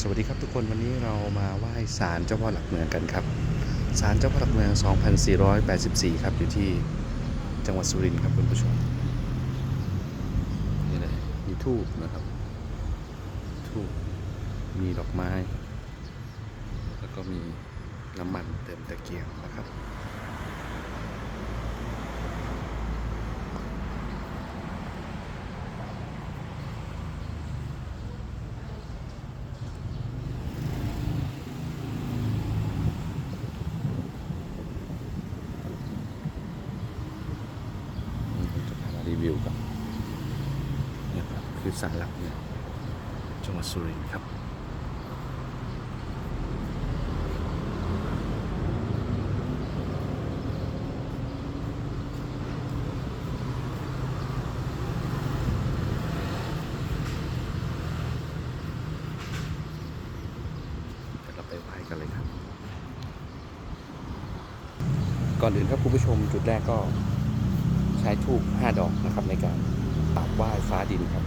สวัสดีครับทุกคนวันนี้เรามาไหว้ศาลเจ้าพ่อหลักเมืองกันครับศาลเจ้าพ่อหลักเมือง 2484 ครับอยู่ที่จังหวัดสุรินทร์ครับคุณผู้ชมนี่เลยมีทูบนะครับทูบมีดอกไม้ แล้วก็มีน้ำมันเติมตะเกียงนะครับ นี่ผมจะพามารีวิวกับ ที่สารหลักเนี่ยจังหวัดสุรินทร์ครับ เราไปไหว้กันเลยครับ ก่อนอื่นครับคุณผู้ชมจุดแรกก็ใช้ทูบ5ดอกนะครับในการตักไหว้ฟ้าดินครับ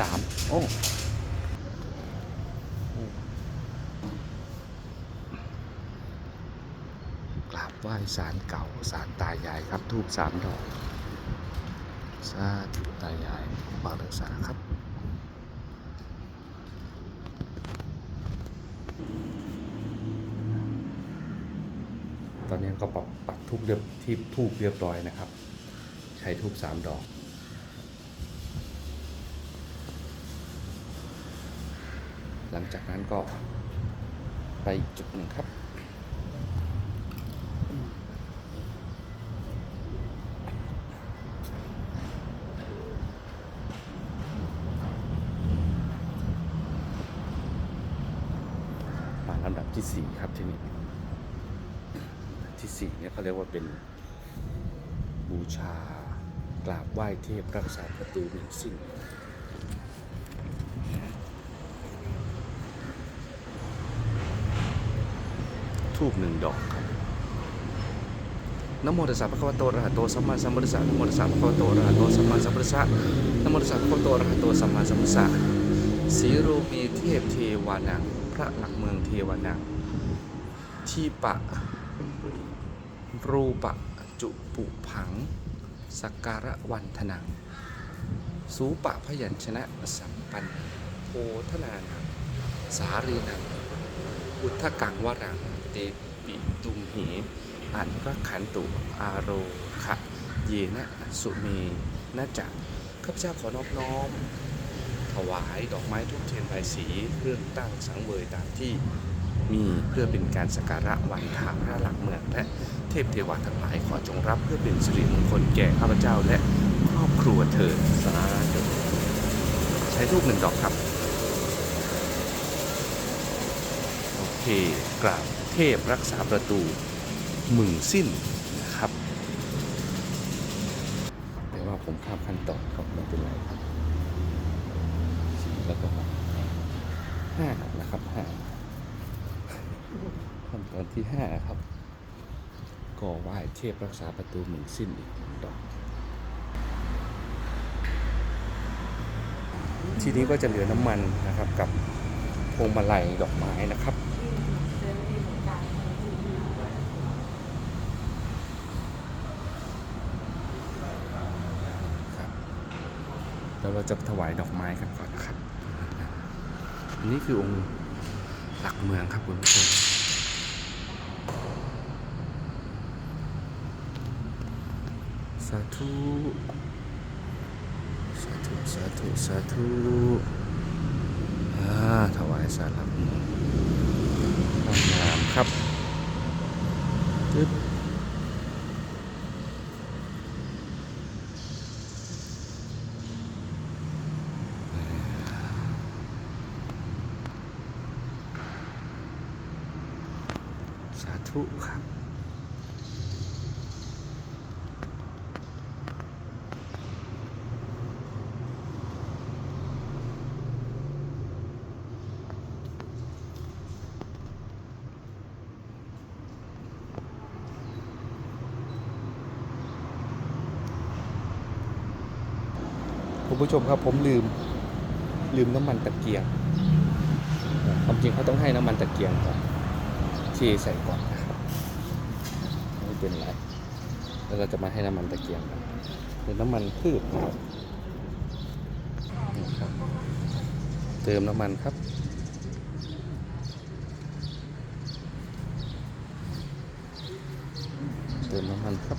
สาม โอ้กราบไหว้สารเก่าสารตายายครับทูบสามดอกสาธุตายายบางรักษาครับตอนนี้ก็ปักปักทูบเรียบที่ทูบเรียบร้อยนะครับ ใช้ทูบสามดอก หลังจากนั้นก็ไปจุดหนึ่งครับ มาลำดับที่สี่ครับที่นี่ที่สี่เนี่ยเขาเรียกว่าเป็นบูชากราบไหว้เทพรักษาประตูหนึ่งสิ่ง ทูบหนึ่งดอกครับนโมตัสสะภะคะวะโตอะระหะโตสัมมาสัมพุทธัสสะนโมตัสสะภะคะวะโตอะระหะโตสัมมาสัมพุทธัสสะนโมตัสสะภะคะวะโตอะระหะโตสัมมาสัมพุทธัสสะสีโรมีเทพเทวานังพระหลักเมืองเทวานังที่ปะ รูปะจุปุผัง สักการะวันธนัง สูปะพยัญชนะสัมปันโพธนานังสารีนัง อุทธกังวรัง เตปิตุมเหอันพระขันตุอาโรขะเยนะสุเมนะจักข้าพเจ้าขอนอบน้อม ถวายดอกไม้ทุกเทียนใบายสีเครื่องตั้งสังเวยตามที่มีเพื่อเป็นการสักการะวันทางพระหลักเมืองและเทพเทวาทั้งหลายขอจงรับเพื่อเป็นสิริมงคลแก่ข้าพเจ้าและครอบครัวเถิดสาธุใช้ทูบหนึ่งดอกครับ โอเคกราบ เทพรักษาประตูมึงสิ้นนะครับแต่ว่าผมข้ามขั้นตอนครับไม่เป็นไรครับสี่แล้วก็ห้านะครับห้าขั้นตอนที่ห้าครับ ก็ไหว้เทพรักษาประตูมึงสิ้นอีกหนึ่งดอกทีนี้ก็จะเหลือน้ำมันนะครับกับพวงมาลัยดอกไม้นะครับ แล้วเราจะถวายดอกไม้กันก่อนนะครับ อันนี้คือองค์หลักเมืองครับคุณผู้ชมสาธุสาธุสาธุสาธุอ่าถวายสารหลักเมืองงามครับปึ๊บ สาธุครับ คุณผู้ชมครับผมลืมลืมน้ำมันตะเกียงความจริงเขาต้องให้น้ำมันตะเกียงก่อนที่ใส่ก่อนนะครับไม่เป็นไรแล้วเราจะมาให้น้ำมันตะเกียงกันเป็นน้ำมันพืชนะครับเติมน้ำมันครับเติมน้ำมันครับ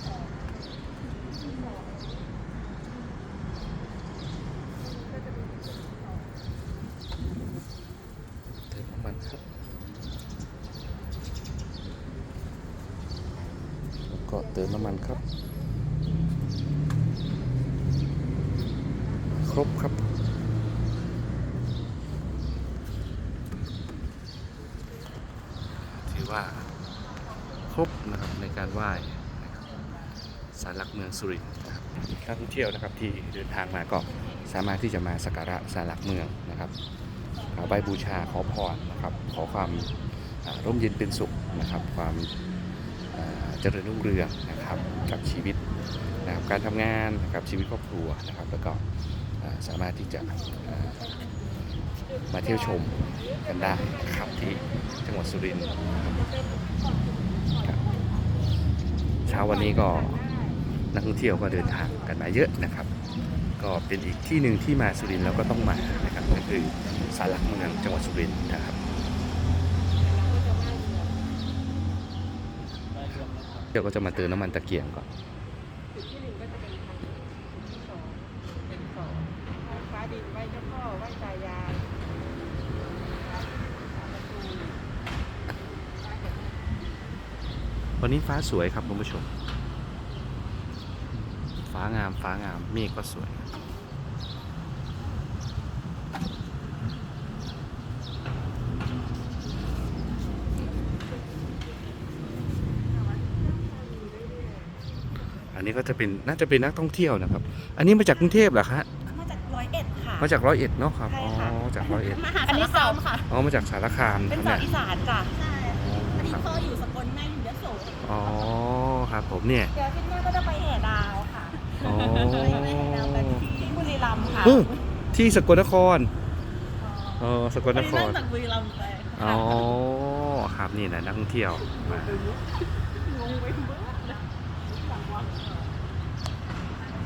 เติมน้ำมันครับ แล้วก็เติมน้ำมัน ครบครับ ถือว่าครบนะครับในการไหว้สารหลักเมืองสุรินทร์นะครับนักท่องเที่ยวนะครับที่เดินทางมาก็สามารถที่จะมาสักการะสารหลักเมืองนะครับกราบไหว้บูชาขอพรนะครับ ขอความร่มเย็นเป็นสุขนะครับ ความ เจริญรุ่งเรืองนะครับกับชีวิตนะครับการทำงานนะครับชีวิตครอบครัวนะครับ แล้วก็สามารถที่จะมาเที่ยวชมกันได้นะครับที่จังหวัดสุรินทร์เช้าวันนี้ก็นักท่องเที่ยวก็เดินทางกันมาเยอะนะครับ ก็เป็นอีกที่หนึ่งที่มาสุรินทร์แล้วก็ต้องมานะครับก็คือศาลหลักเมืองจังหวัดสุรินทร์นะครับ เดี๋ยวก็จะมาเติมน้ำมันตะเกียงก่อนจุดที่หนึ่งก็จะเป็นทางที่สองเป็นสองไหว้ฟ้าดินไหว้เจ้าพ่อไหว้ตายายไหว้สารประตูไหว้แบบ วันนี้ฟ้าสวยครับคุณผู้ชม ฟ้างามฟ้างามเมฆก็สวย นนี้ก็จะเป็นน่าจะเป็นนักท่องเที่ยวนะครับ อันนี้มาจากกรุงเทพเหรอคะมาจากร้อยเอ็ดค่ะมาจากร้อยเอ็ดเนาะครับใช่อ๋อค่ะจากร้อยเอ็ด มหาสารคามค่ะ อ๋อ มาจากสารคามเป็นครับสาเนี่วยอีสานจ้ะใช่อ๋อพอดีครับพ่ออยู่สกลแม่อยู่ยโสอ๋อ ครับผมเนี่ย เดี๋ยวอาที่หน้าก็จะไปแห่ดาวค่ะอ๋อ ไปแห่ดาวกันที่บุรีรัมย์ค่ะเออที่สกลนครเออสกลนควันรนี้นั่งจากบุรีรัมย์ไปอ๋อ ครับนี่นะนักท่องเที่ยวมางงไปหมด